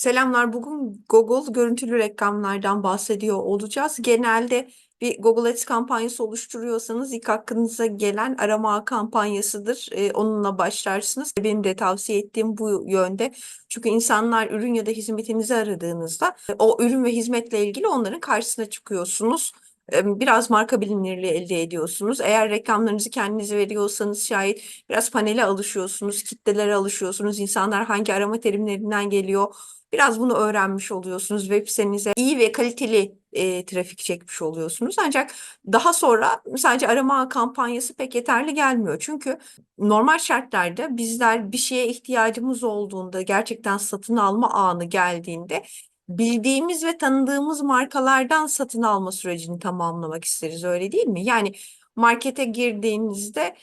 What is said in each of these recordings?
Selamlar. Bugün Google görüntülü reklamlardan bahsediyor olacağız. Genelde bir Google Ads kampanyası oluşturuyorsanız ilk aklınıza gelen arama kampanyasıdır. Ee, onunla başlarsınız. Benim de tavsiye ettiğim bu yönde. Çünkü insanlar ürün ya da hizmetinizi aradığınızda e, o ürün ve hizmetle ilgili onların karşısına çıkıyorsunuz. Biraz marka bilinirliği elde ediyorsunuz. Eğer reklamlarınızı kendiniz veriyorsanız şayet biraz panele alışıyorsunuz, kitlelere alışıyorsunuz. İnsanlar hangi arama terimlerinden geliyor Biraz bunu öğrenmiş oluyorsunuz. Web sitenize iyi ve kaliteli e, trafik çekmiş oluyorsunuz. Ancak daha sonra sadece arama kampanyası pek yeterli gelmiyor. Çünkü normal şartlarda bizler bir şeye ihtiyacımız olduğunda, gerçekten satın alma anı geldiğinde bildiğimiz ve tanıdığımız markalardan satın alma sürecini tamamlamak isteriz, öyle değil mi? Yani markete girdiğinizde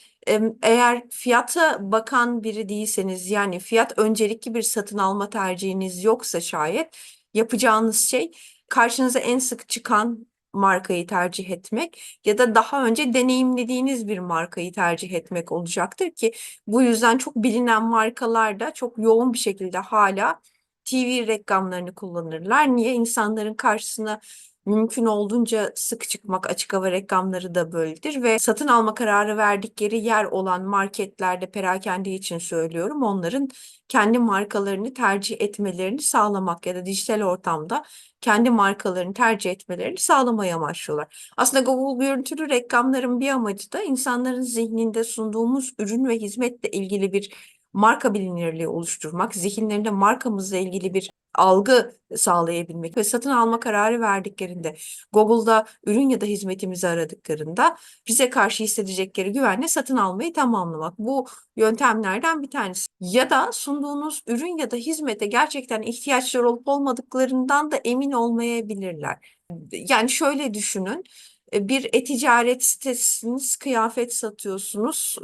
eğer fiyata bakan biri değilseniz yani fiyat öncelikli bir satın alma tercihiniz yoksa şayet yapacağınız şey karşınıza en sık çıkan markayı tercih etmek ya da daha önce deneyimlediğiniz bir markayı tercih etmek olacaktır ki bu yüzden çok bilinen markalar da çok yoğun bir şekilde hala TV reklamlarını kullanırlar. Niye? İnsanların karşısına mümkün olduğunca sık çıkmak açık hava reklamları da böyledir ve satın alma kararı verdikleri yer olan marketlerde perakende için söylüyorum onların kendi markalarını tercih etmelerini sağlamak ya da dijital ortamda kendi markalarını tercih etmelerini sağlamaya amaçlıyorlar. Aslında Google görüntülü reklamların bir amacı da insanların zihninde sunduğumuz ürün ve hizmetle ilgili bir marka bilinirliği oluşturmak, zihinlerinde markamızla ilgili bir algı sağlayabilmek ve satın alma kararı verdiklerinde, Google'da ürün ya da hizmetimizi aradıklarında bize karşı hissedecekleri güvenle satın almayı tamamlamak. Bu yöntemlerden bir tanesi. Ya da sunduğunuz ürün ya da hizmete gerçekten ihtiyaçları olup olmadıklarından da emin olmayabilirler. Yani şöyle düşünün, bir e-ticaret sitesiniz, kıyafet satıyorsunuz.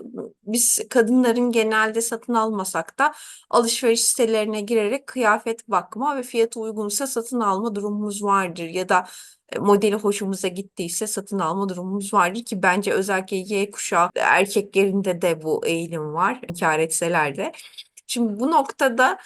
Biz kadınların genelde satın almasak da alışveriş sitelerine girerek kıyafet bakma ve fiyatı uygunsa satın alma durumumuz vardır. Ya da e, modeli hoşumuza gittiyse satın alma durumumuz vardır ki bence özellikle Y kuşağı erkeklerinde de bu eğilim var, inkar etseler de. Şimdi bu noktada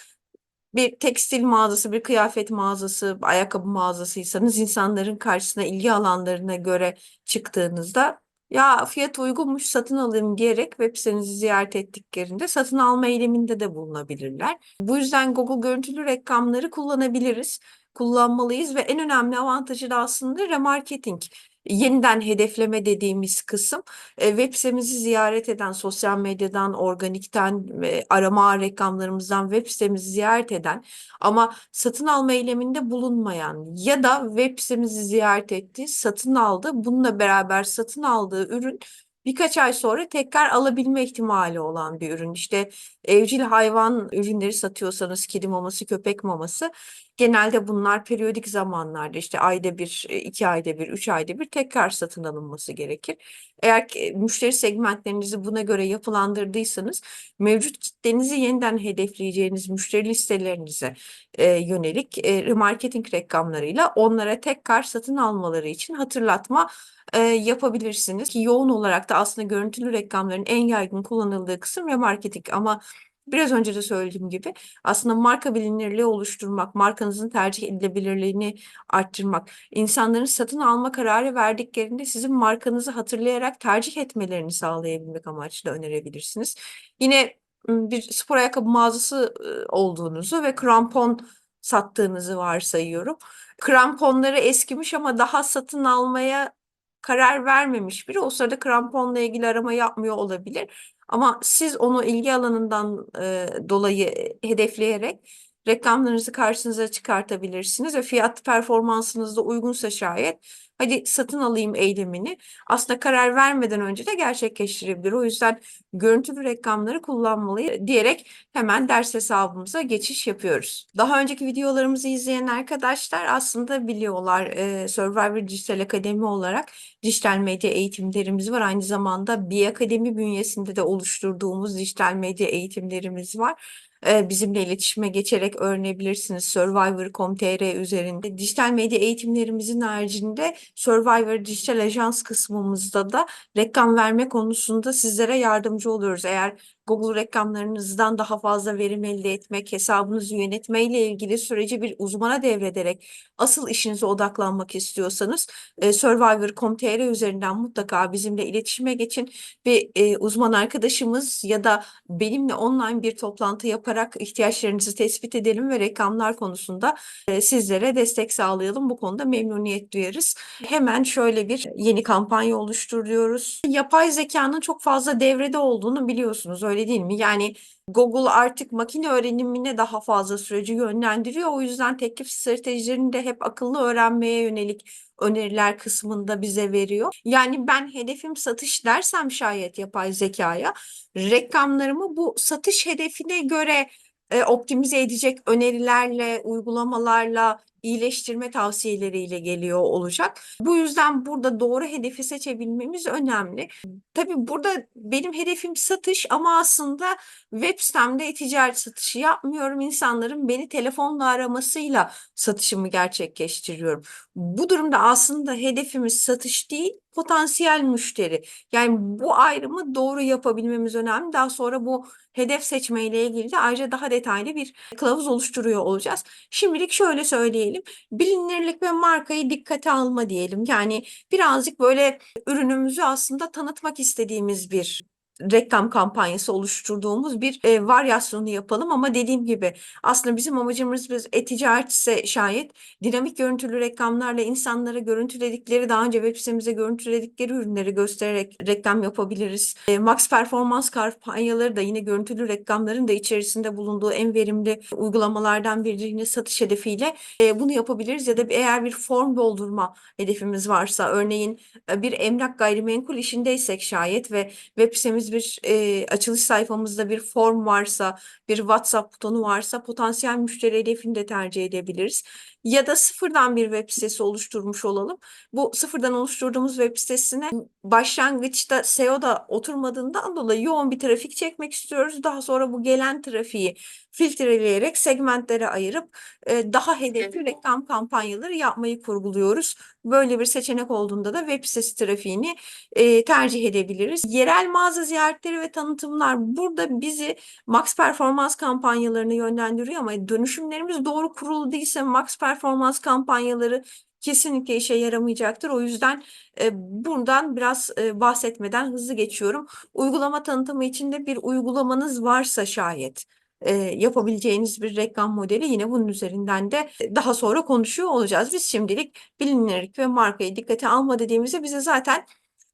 bir tekstil mağazası, bir kıyafet mağazası, ayakkabı mağazasıysanız insanların karşısına ilgi alanlarına göre çıktığınızda ya fiyat uygunmuş satın alayım diyerek web sitenizi ziyaret ettiklerinde satın alma eyleminde de bulunabilirler. Bu yüzden Google görüntülü reklamları kullanabiliriz, kullanmalıyız ve en önemli avantajı da aslında remarketing yeniden hedefleme dediğimiz kısım e, web sitemizi ziyaret eden sosyal medyadan, organikten, e, arama reklamlarımızdan web sitemizi ziyaret eden ama satın alma eyleminde bulunmayan ya da web sitemizi ziyaret etti, satın aldı, bununla beraber satın aldığı ürün birkaç ay sonra tekrar alabilme ihtimali olan bir ürün. İşte evcil hayvan ürünleri satıyorsanız kedi maması, köpek maması genelde bunlar periyodik zamanlarda işte ayda bir, e, iki ayda bir, üç ayda bir tekrar satın alınması gerekir. Eğer ki müşteri segmentlerinizi buna göre yapılandırdıysanız mevcut kitlenizi yeniden hedefleyeceğiniz müşteri listelerinize e, yönelik e, remarketing reklamlarıyla onlara tekrar satın almaları için hatırlatma e, yapabilirsiniz. Ki yoğun olarak da aslında görüntülü reklamların en yaygın kullanıldığı kısım remarketing ama Biraz önce de söylediğim gibi aslında marka bilinirliği oluşturmak, markanızın tercih edilebilirliğini arttırmak, insanların satın alma kararı verdiklerinde sizin markanızı hatırlayarak tercih etmelerini sağlayabilmek amaçlı önerebilirsiniz. Yine bir spor ayakkabı mağazası olduğunuzu ve krampon sattığınızı varsayıyorum. Kramponları eskimiş ama daha satın almaya karar vermemiş biri o sırada kramponla ilgili arama yapmıyor olabilir. Ama siz onu ilgi alanından e, dolayı hedefleyerek reklamlarınızı karşınıza çıkartabilirsiniz ve fiyat performansınız da uygunsa şayet hadi satın alayım eylemini aslında karar vermeden önce de gerçekleştirebilir. O yüzden görüntülü reklamları kullanmalıyız diyerek hemen ders hesabımıza geçiş yapıyoruz. Daha önceki videolarımızı izleyen arkadaşlar aslında biliyorlar e, Survivor Dijital Akademi olarak dijital medya eğitimlerimiz var. Aynı zamanda bir akademi bünyesinde de oluşturduğumuz dijital medya eğitimlerimiz var bizimle iletişime geçerek öğrenebilirsiniz Survivor.com.tr üzerinde. Dijital medya eğitimlerimizin haricinde Survivor Dijital Ajans kısmımızda da reklam verme konusunda sizlere yardımcı oluyoruz. Eğer Google reklamlarınızdan daha fazla verim elde etmek, hesabınızı yönetmeyle ilgili süreci bir uzmana devrederek asıl işinize odaklanmak istiyorsanız e, Survivor.com.tr üzerinden mutlaka bizimle iletişime geçin ve e, uzman arkadaşımız ya da benimle online bir toplantı yaparak ihtiyaçlarınızı tespit edelim ve reklamlar konusunda e, sizlere destek sağlayalım. Bu konuda memnuniyet duyarız. Hemen şöyle bir yeni kampanya oluşturuyoruz. Yapay zekanın çok fazla devrede olduğunu biliyorsunuz öyle değil mi? Yani Google artık makine öğrenimine daha fazla süreci yönlendiriyor. O yüzden teklif stratejilerini de hep akıllı öğrenmeye yönelik öneriler kısmında bize veriyor. Yani ben hedefim satış dersem şayet yapay zekaya reklamlarımı bu satış hedefine göre e, optimize edecek önerilerle, uygulamalarla, iyileştirme tavsiyeleriyle geliyor olacak. Bu yüzden burada doğru hedefi seçebilmemiz önemli. Tabii burada benim hedefim satış ama aslında web sitemde e-ticaret satışı yapmıyorum. İnsanların beni telefonla aramasıyla satışımı gerçekleştiriyorum. Bu durumda aslında hedefimiz satış değil, potansiyel müşteri. Yani bu ayrımı doğru yapabilmemiz önemli. Daha sonra bu hedef seçme ile ilgili de ayrıca daha detaylı bir kılavuz oluşturuyor olacağız. Şimdilik şöyle söyleyelim. Bilinirlik ve markayı dikkate alma diyelim. Yani birazcık böyle ürünümüzü aslında tanıtmak istediğimiz bir reklam kampanyası oluşturduğumuz bir e, varyasyonu yapalım ama dediğim gibi aslında bizim amacımız biz e-ticaret ise şayet dinamik görüntülü reklamlarla insanlara görüntüledikleri daha önce web sitemize görüntüledikleri ürünleri göstererek reklam yapabiliriz. E, Max performans kampanyaları da yine görüntülü reklamların da içerisinde bulunduğu en verimli uygulamalardan biri yine satış hedefiyle e, bunu yapabiliriz ya da eğer bir form doldurma hedefimiz varsa örneğin e, bir emlak gayrimenkul işindeysek şayet ve web sitemiz bir e, açılış sayfamızda bir form varsa, bir WhatsApp butonu varsa potansiyel müşteri hedefini de tercih edebiliriz. Ya da sıfırdan bir web sitesi oluşturmuş olalım. Bu sıfırdan oluşturduğumuz web sitesine başlangıçta SEO'da oturmadığından dolayı yoğun bir trafik çekmek istiyoruz. Daha sonra bu gelen trafiği filtreleyerek segmentlere ayırıp e, daha hedefli reklam kampanyaları yapmayı kurguluyoruz. Böyle bir seçenek olduğunda da web sitesi trafiğini e, tercih edebiliriz. Yerel mağaza ziyaretleri ve tanıtımlar burada bizi max performans kampanyalarını yönlendiriyor ama dönüşümlerimiz doğru kurulu değilse max performans kampanyaları kesinlikle işe yaramayacaktır. O yüzden e, buradan biraz e, bahsetmeden hızlı geçiyorum. Uygulama tanıtımı için de bir uygulamanız varsa şayet e, yapabileceğiniz bir reklam modeli yine bunun üzerinden de daha sonra konuşuyor olacağız. Biz şimdilik bilinirlik ve markayı dikkate alma dediğimizde bize zaten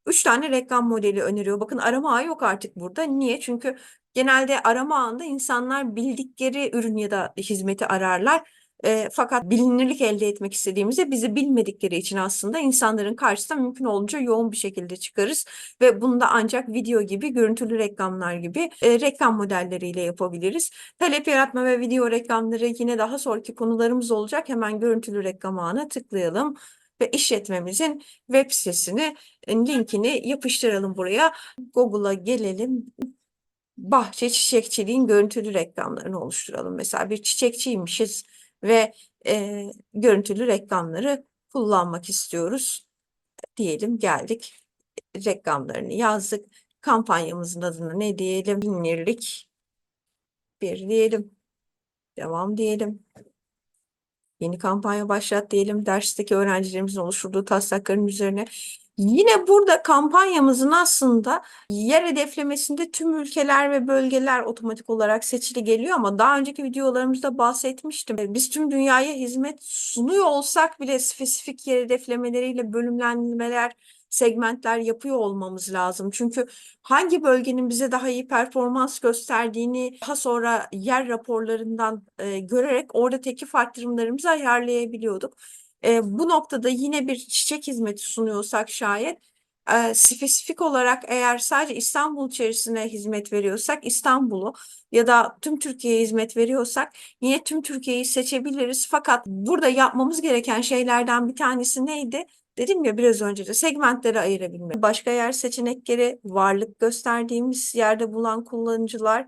Üç tane reklam modeli öneriyor. Bakın arama ağı yok artık burada. Niye? Çünkü genelde arama ağında insanlar bildikleri ürün ya da hizmeti ararlar. E, fakat bilinirlik elde etmek istediğimizde bizi bilmedikleri için aslında insanların karşısına mümkün olunca yoğun bir şekilde çıkarız. Ve bunu da ancak video gibi, görüntülü reklamlar gibi e, reklam modelleriyle yapabiliriz. Talep yaratma ve video reklamları yine daha sonraki konularımız olacak. Hemen görüntülü reklam ağına tıklayalım ve işletmemizin web sitesini linkini yapıştıralım buraya. Google'a gelelim. Bahçe çiçekçiliğin görüntülü reklamlarını oluşturalım. Mesela bir çiçekçiymişiz ve e, görüntülü reklamları kullanmak istiyoruz. Diyelim geldik. Reklamlarını yazdık. Kampanyamızın adını ne diyelim? Bilinirlik. Bir diyelim. Devam diyelim. Yeni kampanya başlat diyelim. Dersteki öğrencilerimizin oluşturduğu taslakların üzerine. Yine burada kampanyamızın aslında yer hedeflemesinde tüm ülkeler ve bölgeler otomatik olarak seçili geliyor ama daha önceki videolarımızda bahsetmiştim. Biz tüm dünyaya hizmet sunuyor olsak bile spesifik yer hedeflemeleriyle bölümlenmeler segmentler yapıyor olmamız lazım. Çünkü hangi bölgenin bize daha iyi performans gösterdiğini daha sonra yer raporlarından e, görerek orada teklif arttırımlarımızı ayarlayabiliyorduk. E, bu noktada yine bir çiçek hizmeti sunuyorsak şayet e, spesifik olarak eğer sadece İstanbul içerisine hizmet veriyorsak İstanbul'u ya da tüm Türkiye'ye hizmet veriyorsak yine tüm Türkiye'yi seçebiliriz. Fakat burada yapmamız gereken şeylerden bir tanesi neydi? Dedim ya biraz önce de segmentlere ayırabilmek. Başka yer seçenekleri, varlık gösterdiğimiz yerde bulan kullanıcılar.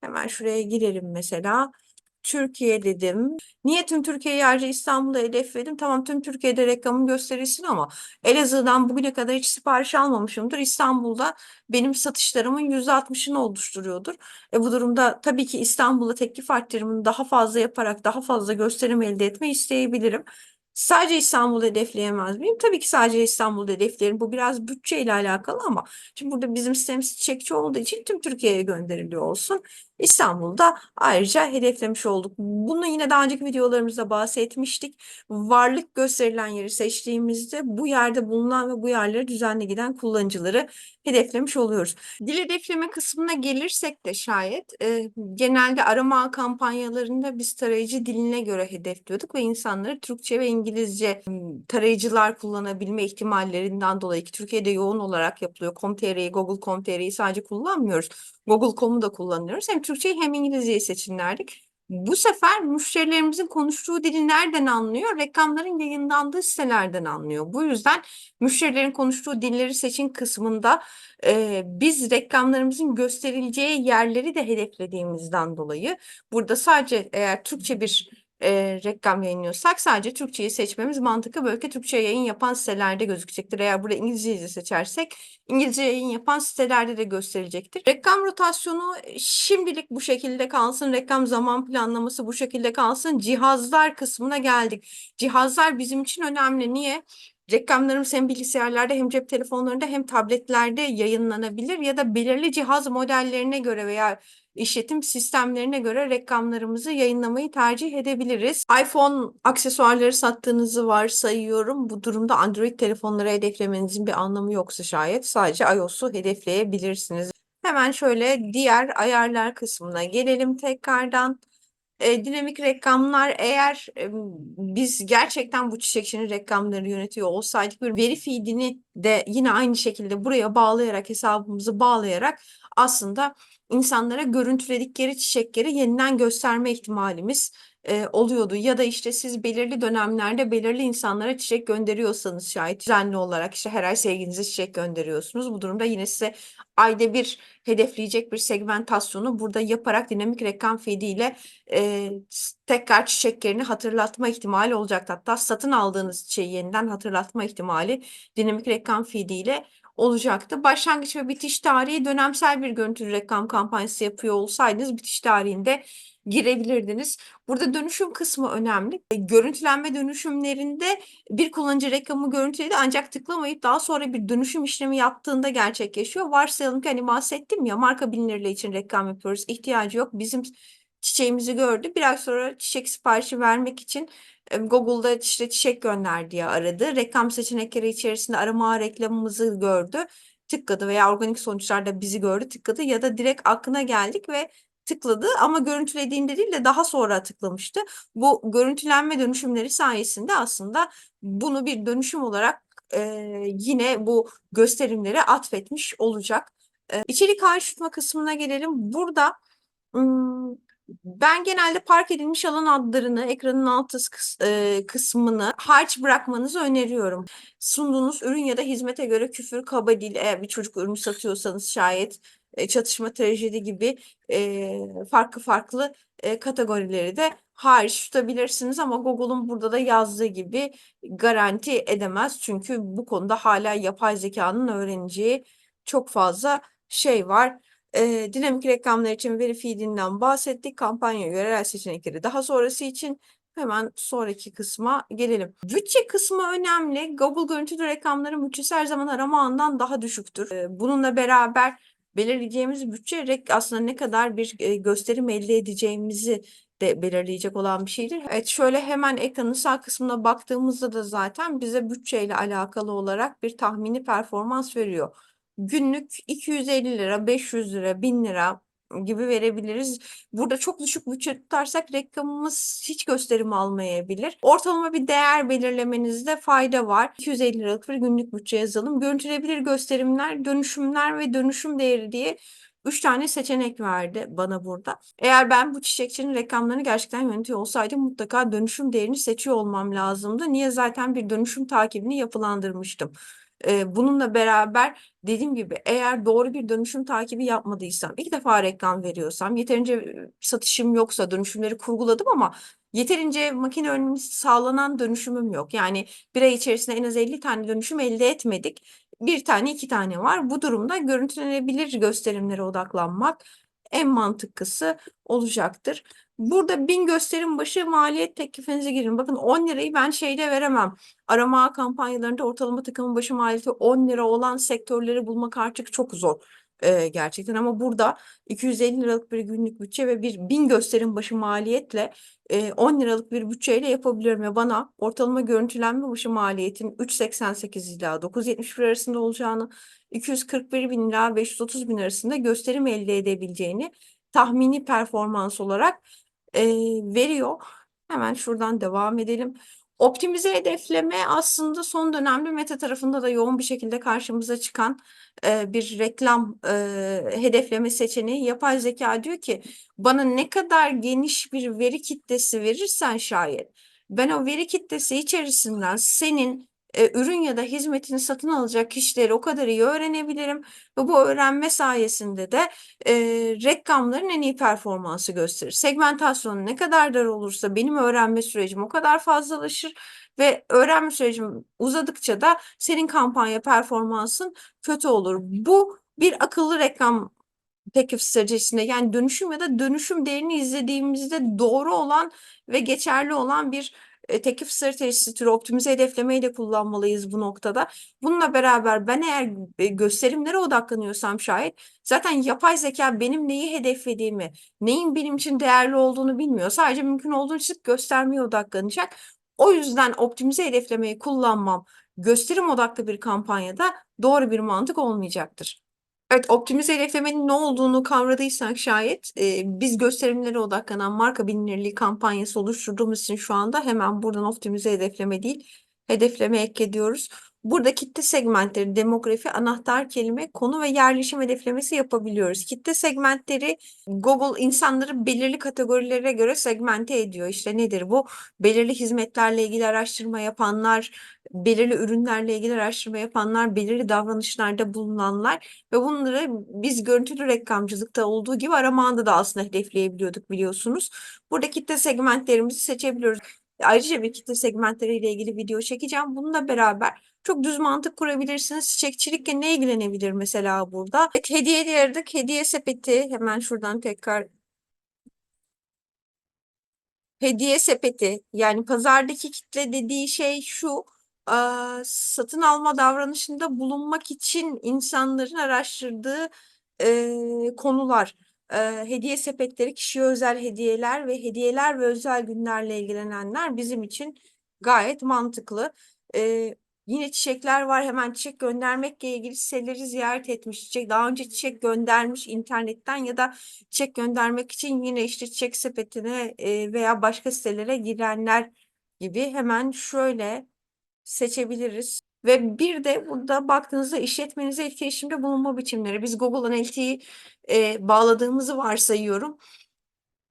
Hemen şuraya girelim mesela. Türkiye dedim. Niye tüm Türkiye'yi ayrıca İstanbul'u hedefledim? Tamam tüm Türkiye'de reklamım gösterilsin ama Elazığ'dan bugüne kadar hiç sipariş almamışımdır. İstanbul'da benim satışlarımın %60'ını oluşturuyordur. E bu durumda tabii ki İstanbul'a teklif arttırımını daha fazla yaparak daha fazla gösterim elde etme isteyebilirim. Sadece İstanbul hedefleyemez miyim? Tabii ki sadece İstanbul hedeflerim. Bu biraz bütçeyle alakalı ama şimdi burada bizim sistemimiz çiçekçi olduğu için tüm Türkiye'ye gönderiliyor olsun. İstanbul'da ayrıca hedeflemiş olduk. Bunu yine daha önceki videolarımızda bahsetmiştik. Varlık gösterilen yeri seçtiğimizde bu yerde bulunan ve bu yerlere düzenli giden kullanıcıları hedeflemiş oluyoruz. Dil hedefleme kısmına gelirsek de şayet e, genelde arama kampanyalarında biz tarayıcı diline göre hedefliyorduk ve insanları Türkçe ve İngilizce m, tarayıcılar kullanabilme ihtimallerinden dolayı ki Türkiye'de yoğun olarak yapılıyor. Com.tr'yi, Google.com.tr'yi sadece kullanmıyoruz. Google.com'u da kullanıyoruz. Hem Türkçeyi hem İngilizceyi seçinlerdik. Bu sefer müşterilerimizin konuştuğu dili nereden anlıyor? Reklamların yayınlandığı sitelerden anlıyor. Bu yüzden müşterilerin konuştuğu dilleri seçin kısmında e, biz reklamlarımızın gösterileceği yerleri de hedeflediğimizden dolayı burada sadece eğer Türkçe bir e, reklam yayınlıyorsak sadece Türkçeyi seçmemiz mantıklı. Böylelikle Türkçe yayın yapan sitelerde gözükecektir. Eğer burada İngilizceyi seçersek İngilizce yayın yapan sitelerde de gösterecektir. Reklam rotasyonu şimdilik bu şekilde kalsın. Reklam zaman planlaması bu şekilde kalsın. Cihazlar kısmına geldik. Cihazlar bizim için önemli. Niye? Reklamlarımız hem bilgisayarlarda hem cep telefonlarında hem tabletlerde yayınlanabilir ya da belirli cihaz modellerine göre veya işletim sistemlerine göre reklamlarımızı yayınlamayı tercih edebiliriz. iPhone aksesuarları sattığınızı varsayıyorum. Bu durumda Android telefonları hedeflemenizin bir anlamı yoksa şayet sadece iOS'u hedefleyebilirsiniz. Hemen şöyle diğer ayarlar kısmına gelelim tekrardan. E, dinamik reklamlar eğer e, biz gerçekten bu çiçekçinin reklamlarını yönetiyor olsaydık bir veri feedini de yine aynı şekilde buraya bağlayarak hesabımızı bağlayarak aslında insanlara görüntüledikleri çiçekleri yeniden gösterme ihtimalimiz e, oluyordu. Ya da işte siz belirli dönemlerde belirli insanlara çiçek gönderiyorsanız şayet düzenli olarak işte her ay sevgilinize çiçek gönderiyorsunuz. Bu durumda yine size ayda bir hedefleyecek bir segmentasyonu burada yaparak dinamik reklam feedi ile e, tekrar çiçeklerini hatırlatma ihtimali olacaktı. Hatta satın aldığınız çiçeği yeniden hatırlatma ihtimali dinamik reklam feedi ile olacaktı. Başlangıç ve bitiş tarihi dönemsel bir görüntülü reklam kampanyası yapıyor olsaydınız bitiş tarihinde girebilirdiniz. Burada dönüşüm kısmı önemli. E, Görüntülenme dönüşümlerinde bir kullanıcı reklamı görüntüledi ancak tıklamayıp daha sonra bir dönüşüm işlemi yaptığında gerçekleşiyor. Varsayalım ki hani bahsettim ya marka bilinirliği için reklam yapıyoruz. İhtiyacı yok. Bizim çiçeğimizi gördü. Biraz sonra çiçek siparişi vermek için e, Google'da işte çiçek gönder diye aradı. Reklam seçenekleri içerisinde arama reklamımızı gördü. Tıkladı veya organik sonuçlarda bizi gördü tıkladı ya da direkt aklına geldik ve tıkladı ama görüntülediğinde değil de daha sonra tıklamıştı. Bu görüntülenme dönüşümleri sayesinde aslında bunu bir dönüşüm olarak e, yine bu gösterimlere atfetmiş olacak. E, içerik ayrıştırma kısmına gelelim. Burada ben genelde park edilmiş alan adlarını, ekranın alt kıs- e, kısmını harç bırakmanızı öneriyorum. Sunduğunuz ürün ya da hizmete göre küfür, kaba dil, eğer bir çocuk ürünü satıyorsanız şayet e, çatışma, trajedi gibi e, farklı farklı e, kategorileri de hariç tutabilirsiniz ama Google'un burada da yazdığı gibi garanti edemez. Çünkü bu konuda hala yapay zekanın öğreneceği çok fazla şey var. E, dinamik reklamlar için veri feedinden bahsettik. Kampanya yerel seçenekleri daha sonrası için hemen sonraki kısma gelelim. Bütçe kısmı önemli. Google görüntülü reklamların bütçesi her zaman arama ağından daha düşüktür. E, bununla beraber belirleyeceğimiz bütçe aslında ne kadar bir e, gösterim elde edeceğimizi de belirleyecek olan bir şeydir. Evet şöyle hemen ekranın sağ kısmına baktığımızda da zaten bize bütçeyle alakalı olarak bir tahmini performans veriyor. Günlük 250 lira, 500 lira, 1000 lira gibi verebiliriz. Burada çok düşük bütçe tutarsak reklamımız hiç gösterim almayabilir. Ortalama bir değer belirlemenizde fayda var. 250 liralık bir günlük bütçe yazalım. Görüntülebilir gösterimler, dönüşümler ve dönüşüm değeri diye Üç tane seçenek verdi bana burada. Eğer ben bu çiçekçinin reklamlarını gerçekten yönetiyor olsaydım mutlaka dönüşüm değerini seçiyor olmam lazımdı. Niye? Zaten bir dönüşüm takibini yapılandırmıştım. Ee, bununla beraber dediğim gibi eğer doğru bir dönüşüm takibi yapmadıysam, ilk defa reklam veriyorsam, yeterince e, satışım yoksa dönüşümleri kurguladım ama yeterince makine önünde sağlanan dönüşümüm yok. Yani bir ay içerisinde en az 50 tane dönüşüm elde etmedik. Bir tane iki tane var. Bu durumda görüntülenebilir gösterimlere odaklanmak en mantıklısı olacaktır. Burada bin gösterim başı maliyet teklifinize girin. Bakın 10 lirayı ben şeyde veremem. Arama kampanyalarında ortalama takımın başı maliyeti 10 lira olan sektörleri bulmak artık çok zor e, gerçekten. Ama burada 250 liralık bir günlük bütçe ve bir bin gösterim başı maliyetle e, 10 liralık bir bütçeyle yapabiliyorum. Ve bana ortalama görüntülenme başı maliyetin 3.88 ila 9.71 arasında olacağını 241 bin ila 530 bin arasında gösterim elde edebileceğini tahmini performans olarak e, veriyor. Hemen şuradan devam edelim. Optimize hedefleme aslında son dönemde Meta tarafında da yoğun bir şekilde karşımıza çıkan e, bir reklam e, hedefleme seçeneği. Yapay zeka diyor ki bana ne kadar geniş bir veri kitlesi verirsen şayet ben o veri kitlesi içerisinden senin e, ürün ya da hizmetini satın alacak kişileri o kadar iyi öğrenebilirim ve bu öğrenme sayesinde de e, reklamların en iyi performansı gösterir. Segmentasyonu ne kadar dar olursa benim öğrenme sürecim o kadar fazlalaşır ve öğrenme sürecim uzadıkça da senin kampanya performansın kötü olur. Bu bir akıllı reklam teklif stratejisinde yani dönüşüm ya da dönüşüm değerini izlediğimizde doğru olan ve geçerli olan bir teklif stratejisi türü optimize hedeflemeyi de kullanmalıyız bu noktada. Bununla beraber ben eğer e, gösterimlere odaklanıyorsam şayet zaten yapay zeka benim neyi hedeflediğimi, neyin benim için değerli olduğunu bilmiyor. Sadece mümkün olduğunca göstermeye odaklanacak. O yüzden optimize hedeflemeyi kullanmam gösterim odaklı bir kampanyada doğru bir mantık olmayacaktır. Evet, optimize hedeflemenin ne olduğunu kavradıysak şayet e, biz gösterimlere odaklanan marka bilinirliği kampanyası oluşturduğumuz için şu anda hemen buradan optimize hedefleme değil, hedefleme ek ediyoruz. Burada kitle segmentleri, demografi, anahtar kelime, konu ve yerleşim hedeflemesi yapabiliyoruz. Kitle segmentleri Google insanları belirli kategorilere göre segmente ediyor. İşte nedir bu? Belirli hizmetlerle ilgili araştırma yapanlar, belirli ürünlerle ilgili araştırma yapanlar, belirli davranışlarda bulunanlar ve bunları biz görüntülü reklamcılıkta olduğu gibi arama da aslında hedefleyebiliyorduk biliyorsunuz. Burada kitle segmentlerimizi seçebiliyoruz. Ayrıca bir kitle segmentleriyle ilgili video çekeceğim. Bununla beraber çok düz mantık kurabilirsiniz. Çiçekçilikle ne ilgilenebilir mesela burada? Hediye diyerdik. Hediye sepeti. Hemen şuradan tekrar hediye sepeti yani pazardaki kitle dediği şey şu satın alma davranışında bulunmak için insanların araştırdığı konular. hediye sepetleri, kişiye özel hediyeler ve hediyeler ve özel günlerle ilgilenenler bizim için gayet mantıklı. Yine çiçekler var. Hemen çiçek göndermekle ilgili siteleri ziyaret etmiş. Çiçek daha önce çiçek göndermiş internetten ya da çiçek göndermek için yine işte çiçek sepetine veya başka sitelere girenler gibi hemen şöyle seçebiliriz. Ve bir de burada baktığınızda işletmenize etkileşimde bulunma biçimleri. Biz Google Analytics'i e, bağladığımızı varsayıyorum.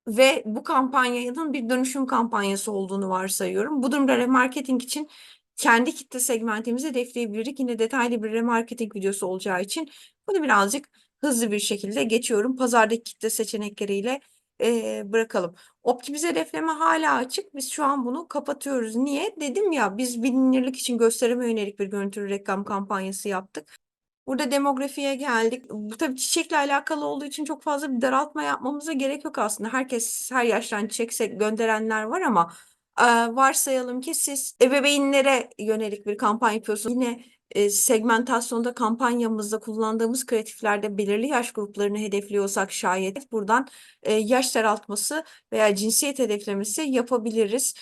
Ve bu kampanyanın bir dönüşüm kampanyası olduğunu varsayıyorum. Bu durumda remarketing için kendi kitle segmentimizi hedefleyebilirdik. Yine detaylı bir remarketing videosu olacağı için bunu birazcık hızlı bir şekilde geçiyorum. Pazardaki kitle seçenekleriyle e, bırakalım. Optimize hedefleme hala açık. Biz şu an bunu kapatıyoruz. Niye? Dedim ya biz bilinirlik için gösterime yönelik bir görüntülü reklam kampanyası yaptık. Burada demografiye geldik. Bu tabii çiçekle alakalı olduğu için çok fazla bir daraltma yapmamıza gerek yok aslında. Herkes her yaştan çiçek gönderenler var ama e, varsayalım ki siz ebeveynlere yönelik bir kampanya yapıyorsunuz. Yine e, segmentasyonda kampanyamızda kullandığımız kreatiflerde belirli yaş gruplarını hedefliyorsak şayet buradan e, yaş daraltması veya cinsiyet hedeflemesi yapabiliriz.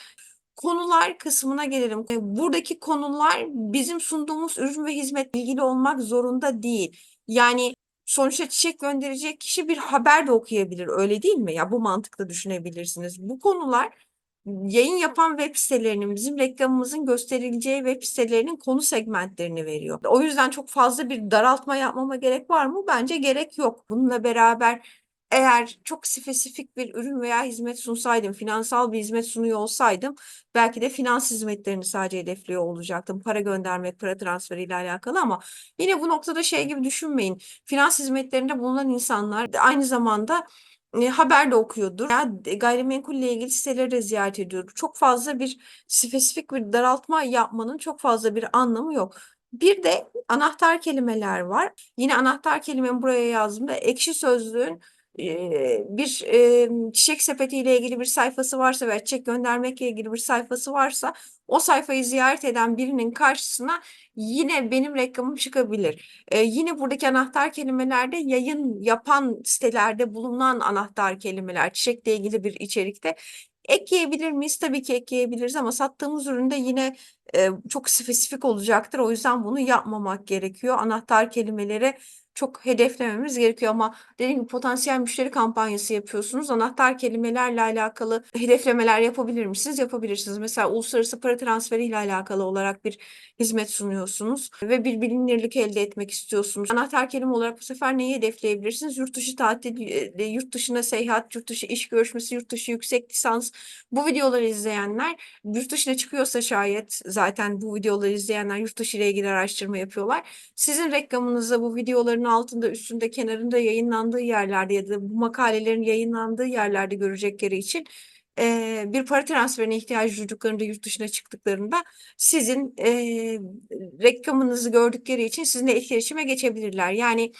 Konular kısmına gelelim. E, buradaki konular bizim sunduğumuz ürün ve hizmet ilgili olmak zorunda değil. Yani sonuçta çiçek gönderecek kişi bir haber de okuyabilir öyle değil mi? Ya bu mantıkla düşünebilirsiniz. Bu konular yayın yapan web sitelerinin bizim reklamımızın gösterileceği web sitelerinin konu segmentlerini veriyor. O yüzden çok fazla bir daraltma yapmama gerek var mı? Bence gerek yok. Bununla beraber eğer çok spesifik bir ürün veya hizmet sunsaydım, finansal bir hizmet sunuyor olsaydım belki de finans hizmetlerini sadece hedefliyor olacaktım. Para göndermek, para transferiyle alakalı ama yine bu noktada şey gibi düşünmeyin. Finans hizmetlerinde bulunan insanlar aynı zamanda e, haber de okuyordur. Ya e, gayrimenkulle ilgili siteleri de ziyaret ediyordur. Çok fazla bir spesifik bir daraltma yapmanın çok fazla bir anlamı yok. Bir de anahtar kelimeler var. Yine anahtar kelimemi buraya yazdığımda ekşi sözlüğün bir e, çiçek sepetiyle ilgili bir sayfası varsa veya çiçek göndermekle ilgili bir sayfası varsa o sayfayı ziyaret eden birinin karşısına yine benim reklamım çıkabilir. Yine buradaki anahtar kelimelerde yayın yapan sitelerde bulunan anahtar kelimeler çiçekle ilgili bir içerikte ekleyebilir miyiz? Tabii ki ekleyebiliriz ama sattığımız üründe yine çok spesifik olacaktır. O yüzden bunu yapmamak gerekiyor. Anahtar kelimeleri çok hedeflememiz gerekiyor ama dediğim gibi potansiyel müşteri kampanyası yapıyorsunuz. Anahtar kelimelerle alakalı hedeflemeler yapabilir misiniz? Yapabilirsiniz. Mesela uluslararası para transferi ile alakalı olarak bir hizmet sunuyorsunuz ve bir bilinirlik elde etmek istiyorsunuz. Anahtar kelime olarak bu sefer neyi hedefleyebilirsiniz? Yurt dışı tatil, e, yurt dışına seyahat, yurt dışı iş görüşmesi, yurt dışı yüksek lisans. Bu videoları izleyenler yurt dışına çıkıyorsa şayet zaten bu videoları izleyenler yurt dışı ile ilgili araştırma yapıyorlar. Sizin reklamınızda bu videoların altında, üstünde, kenarında yayınlandığı yerlerde ya da bu makalelerin yayınlandığı yerlerde görecekleri için e, bir para transferine ihtiyacı duyduklarında yurt dışına çıktıklarında sizin e, reklamınızı gördükleri için sizinle etkileşime geçebilirler. Yani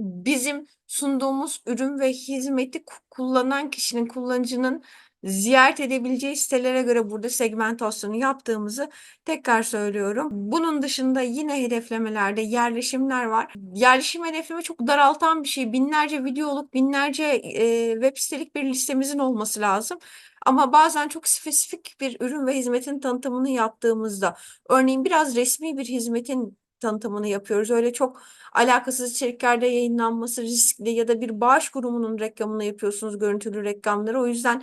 bizim sunduğumuz ürün ve hizmeti kullanan kişinin, kullanıcının ziyaret edebileceği sitelere göre burada segmentasyonu yaptığımızı tekrar söylüyorum. Bunun dışında yine hedeflemelerde yerleşimler var. Yerleşim hedefleme çok daraltan bir şey. Binlerce videoluk, binlerce e, web sitelik bir listemizin olması lazım. Ama bazen çok spesifik bir ürün ve hizmetin tanıtımını yaptığımızda, örneğin biraz resmi bir hizmetin tanıtımını yapıyoruz. Öyle çok alakasız içeriklerde yayınlanması riskli ya da bir bağış kurumunun reklamını yapıyorsunuz görüntülü reklamları. O yüzden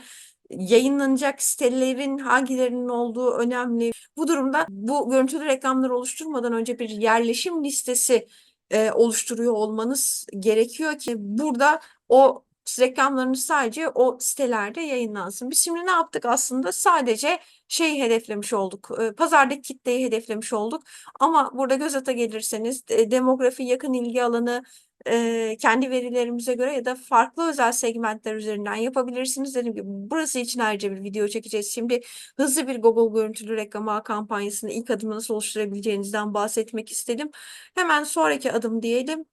yayınlanacak sitelerin hangilerinin olduğu önemli. Bu durumda bu görüntülü reklamları oluşturmadan önce bir yerleşim listesi e, oluşturuyor olmanız gerekiyor ki burada o reklamlarınız sadece o sitelerde yayınlansın. Biz şimdi ne yaptık aslında? Sadece şey hedeflemiş olduk. E, pazardaki kitleyi hedeflemiş olduk. Ama burada göz ata gelirseniz e, demografi, yakın ilgi alanı, e, kendi verilerimize göre ya da farklı özel segmentler üzerinden yapabilirsiniz. Dediğim gibi burası için ayrıca bir video çekeceğiz. Şimdi hızlı bir Google görüntülü reklam ağ kampanyasını ilk adımı nasıl oluşturabileceğinizden bahsetmek istedim. Hemen sonraki adım diyelim.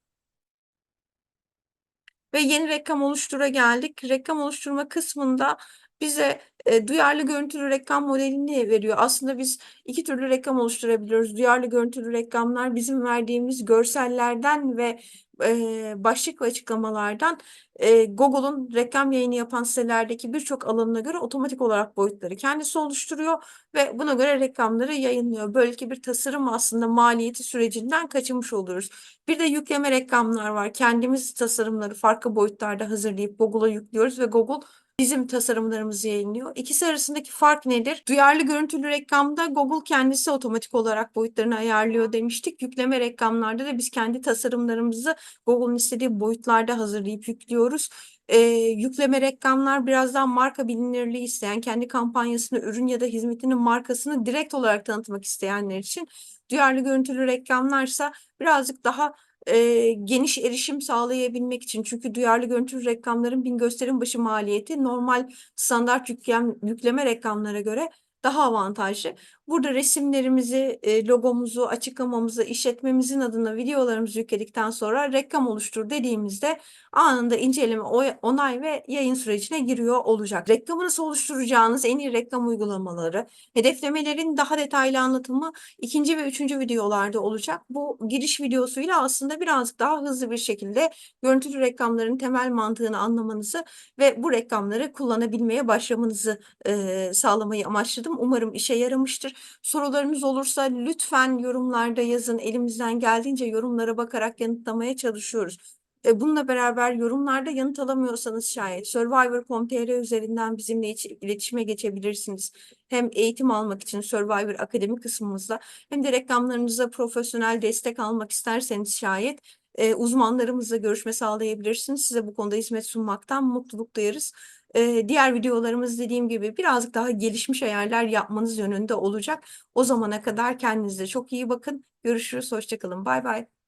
Ve yeni reklam oluştura geldik. Reklam oluşturma kısmında bize e, duyarlı görüntülü reklam modelini veriyor. Aslında biz iki türlü reklam oluşturabiliyoruz. Duyarlı görüntülü reklamlar bizim verdiğimiz görsellerden ve e, başlık ve açıklamalardan e, Google'un reklam yayını yapan sitelerdeki birçok alanına göre otomatik olarak boyutları kendisi oluşturuyor ve buna göre reklamları yayınlıyor. Böylelikle bir tasarım aslında maliyeti sürecinden kaçınmış oluyoruz. Bir de yükleme reklamlar var. Kendimiz tasarımları farklı boyutlarda hazırlayıp Google'a yüklüyoruz ve Google bizim tasarımlarımızı yayınlıyor. İkisi arasındaki fark nedir? Duyarlı görüntülü reklamda Google kendisi otomatik olarak boyutlarını ayarlıyor demiştik. Yükleme reklamlarda da biz kendi tasarımlarımızı Google'un istediği boyutlarda hazırlayıp yüklüyoruz. Ee, yükleme reklamlar birazdan marka bilinirliği isteyen, kendi kampanyasını, ürün ya da hizmetinin markasını direkt olarak tanıtmak isteyenler için. Duyarlı görüntülü reklamlarsa birazcık daha e, geniş erişim sağlayabilmek için. Çünkü duyarlı görüntülü reklamların bin gösterim başı maliyeti normal standart yüklem, yükleme reklamlara göre daha avantajlı. Burada resimlerimizi, e, logomuzu, açıklamamızı, işletmemizin adına videolarımızı yükledikten sonra reklam oluştur dediğimizde anında inceleme, onay ve yayın sürecine giriyor olacak. Reklamı nasıl oluşturacağınız en iyi reklam uygulamaları, hedeflemelerin daha detaylı anlatımı ikinci ve üçüncü videolarda olacak. Bu giriş videosuyla aslında birazcık daha hızlı bir şekilde görüntülü reklamların temel mantığını anlamanızı ve bu reklamları kullanabilmeye başlamanızı e, sağlamayı amaçladım. Umarım işe yaramıştır. Sorularınız olursa lütfen yorumlarda yazın. Elimizden geldiğince yorumlara bakarak yanıtlamaya çalışıyoruz. E, bununla beraber yorumlarda yanıt alamıyorsanız şayet Survivor.com.tr üzerinden bizimle iletişime geçebilirsiniz. Hem eğitim almak için Survivor Akademi kısmımızda hem de reklamlarınıza profesyonel destek almak isterseniz şayet e, uzmanlarımızla görüşme sağlayabilirsiniz. Size bu konuda hizmet sunmaktan mutluluk duyarız. E, diğer videolarımız dediğim gibi birazcık daha gelişmiş ayarlar yapmanız yönünde olacak. O zamana kadar kendinize çok iyi bakın. Görüşürüz, hoşça kalın. Bay bay.